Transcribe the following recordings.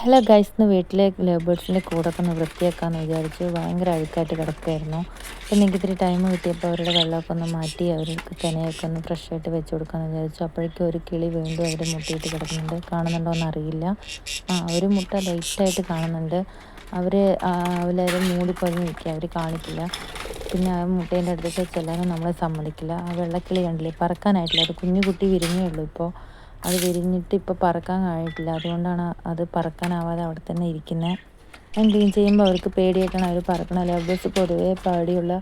Hello guys ഇന്ന് വീട്ടിലെ ലേബേഴ്സിന്റെ ബേർഡ്സിന്റെ കൂടൊക്കെ ഒന്ന് വൃത്തിയാക്കാമെന്ന് വിചാരിച്ചു ഭയങ്കര അഴുക്കായിട്ട് കിടക്കുമായിരുന്നു അപ്പം എനിക്ക് ഇത്തിരി ടൈം കിട്ടിയപ്പോൾ അവരുടെ വെള്ളമൊക്കെ ഒന്ന് മാറ്റി അവർക്ക് തനയൊക്കെ ഒന്ന് ഫ്രഷ് ആയിട്ട് വെച്ച് കൊടുക്കാമെന്ന് വിചാരിച്ചു. അപ്പോഴേക്കും ഒരു കിളി വീണ്ടും അവർ മുട്ടിയിട്ട് കിടക്കുന്നുണ്ട്. കാണുന്നുണ്ടോ എന്നറിയില്ല ആ ഒരു മുട്ട ലൈറ്റായിട്ട് കാണുന്നുണ്ട്. അവർ അവരത് മൂടിപ്പൊതിഞ്ഞ് നിൽക്കുക. അവർ കാണിക്കില്ല. പിന്നെ ആ മുട്ടേന്റെ അടുത്തേക്ക് ചെല്ലാനും നമ്മളെ സമ്മതിക്കില്ല. ആ വെള്ളക്കിളി കണ്ടില്ലേ പറക്കാനായിട്ടില്ല. ഒരു കുഞ്ഞു കുട്ടി ഉള്ളൂ ഇപ്പോൾ അത് വിരിഞ്ഞിട്ട് ഇപ്പോൾ പറക്കാൻ കഴിഞ്ഞിട്ടില്ല അതുകൊണ്ടാണ് അത് പറക്കാനാവാതെ അവിടെ തന്നെ ഇരിക്കുന്നത് ഞാൻ ക്ലീൻ ചെയ്യുമ്പോൾ അവർക്ക് പേടിയായിട്ടാണ് അവർ പറക്കണം ലവ് ബസ് പൊതുവേ പേടിയുള്ള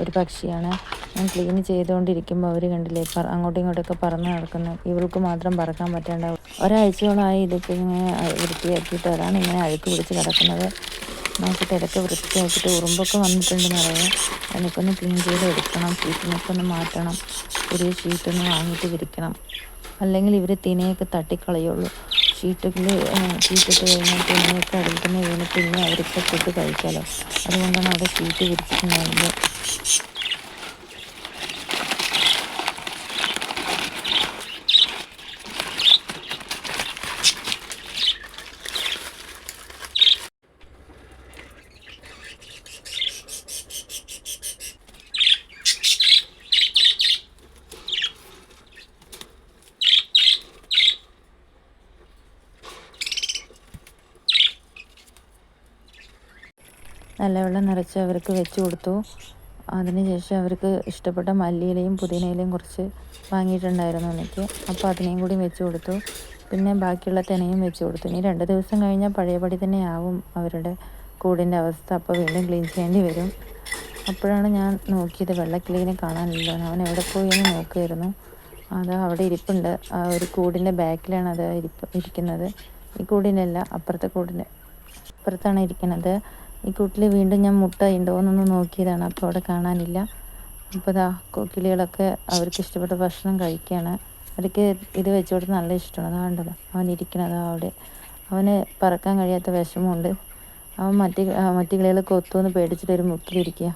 ഒരു പക്ഷിയാണ്. ഞാൻ ക്ലീൻ ചെയ്തുകൊണ്ടിരിക്കുമ്പോൾ അവർ കണ്ടില്ലേ? അങ്ങോട്ടും ഇങ്ങോട്ടൊക്കെ പറന്ന് നടക്കുന്നു. ഇവൾക്ക് മാത്രം പറക്കാൻ പറ്റേണ്ട ഒരാഴ്ചയോളമായി ഇതൊക്കെ ഇങ്ങനെ വൃത്തിയാക്കിയിട്ട് അതാണ് ഇങ്ങനെ അഴുക്ക് പിടിച്ച് കിടക്കുന്നത്. നോക്കിയിട്ട് ഇടയ്ക്ക് വൃത്തിയാക്കിയിട്ട് ഉറുമ്പൊക്കെ വന്നിട്ടുണ്ടെന്ന് പറയാം. അതിനൊക്കെ ഒന്ന് ക്ലീൻ ചെയ്ത് എടുക്കണം ഷീറ്റിനൊക്കെ ഒന്ന് മാറ്റണം. പുതിയ ഷീറ്റൊന്ന് വാങ്ങിയിട്ട് വിരിക്കണം. അല്ലെങ്കിൽ ഇവർ തിനയൊക്കെ തട്ടിക്കളയുള്ളൂ. ഷീറ്റിൽ ചീട്ടിട്ട് കഴിഞ്ഞാൽ തിനയൊക്കെ അതിൽ തന്നെ വീണ് പിന്നെ അവർക്ക് ഫുഡ് കഴിക്കാമല്ലോ അതുകൊണ്ടാണ് അവിടെ ഷീറ്റ് വിരിച്ചിട്ടുണ്ടായിരുന്നത് നല്ല വെള്ളം നിറച്ച് അവർക്ക് വെച്ച് കൊടുത്തു. അതിനുശേഷം അവർക്ക് ഇഷ്ടപ്പെട്ട മല്ലിയിലയും പുതിനയിലയും കുറച്ച് വാങ്ങിയിട്ടുണ്ടായിരുന്നു എനിക്ക്. അപ്പോൾ അതിനെയും കൂടി വെച്ച് കൊടുത്തു. പിന്നെ ബാക്കിയുള്ള തെനയും വെച്ച് കൊടുത്തു. ഇനി രണ്ട് ദിവസം കഴിഞ്ഞാൽ പഴയപടി തന്നെ ആവും അവരുടെ കൂടിന്റെ അവസ്ഥ. അപ്പോൾ വീണ്ടും ക്ലീൻ ചെയ്യേണ്ടി വരും. അപ്പോഴാണ് ഞാൻ നോക്കിയത്. വെള്ളക്കിളീനെ കാണാനില്ല അവൻ എവിടെ പോയി എന്ന് നോക്കുമായിരുന്നു അത് അവിടെ ഇരിപ്പുണ്ട്. ആ ഒരു കൂടിന്റെ ബാക്കിലാണ് അത് ഇരിപ്പ് ഇരിക്കുന്നത്. ഈ കൂടിനല്ല അപ്പുറത്തെ കൂടിന്റെ അപ്പുറത്താണ് ഇരിക്കുന്നത്. ഈ കൂട്ടിൽ വീണ്ടും ഞാൻ മുട്ട ഉണ്ടോയെന്നൊന്ന് നോക്കിയതാണ്. അപ്പോൾ അവിടെ കാണാനില്ല. അപ്പോൾ ഇതാ കിളികളൊക്കെ അവർക്ക് ഇഷ്ടപ്പെട്ട ഭക്ഷണം കഴിക്കുകയാണ് അവർക്ക് ഇത് വെച്ച് കൊടുത്ത് നല്ല ഇഷ്ടമാണ് അതാണ്ടല്ലോ അവൻ ഇരിക്കണത് അവിടെ. അവന് പറക്കാൻ കഴിയാത്ത വിഷമമുണ്ട്. അവൻ മറ്റ് മറ്റു കിളികളെ കൊത്തുമെന്ന് പേടിച്ചിട്ട് ഒരു മുക്കിലിരിക്കുക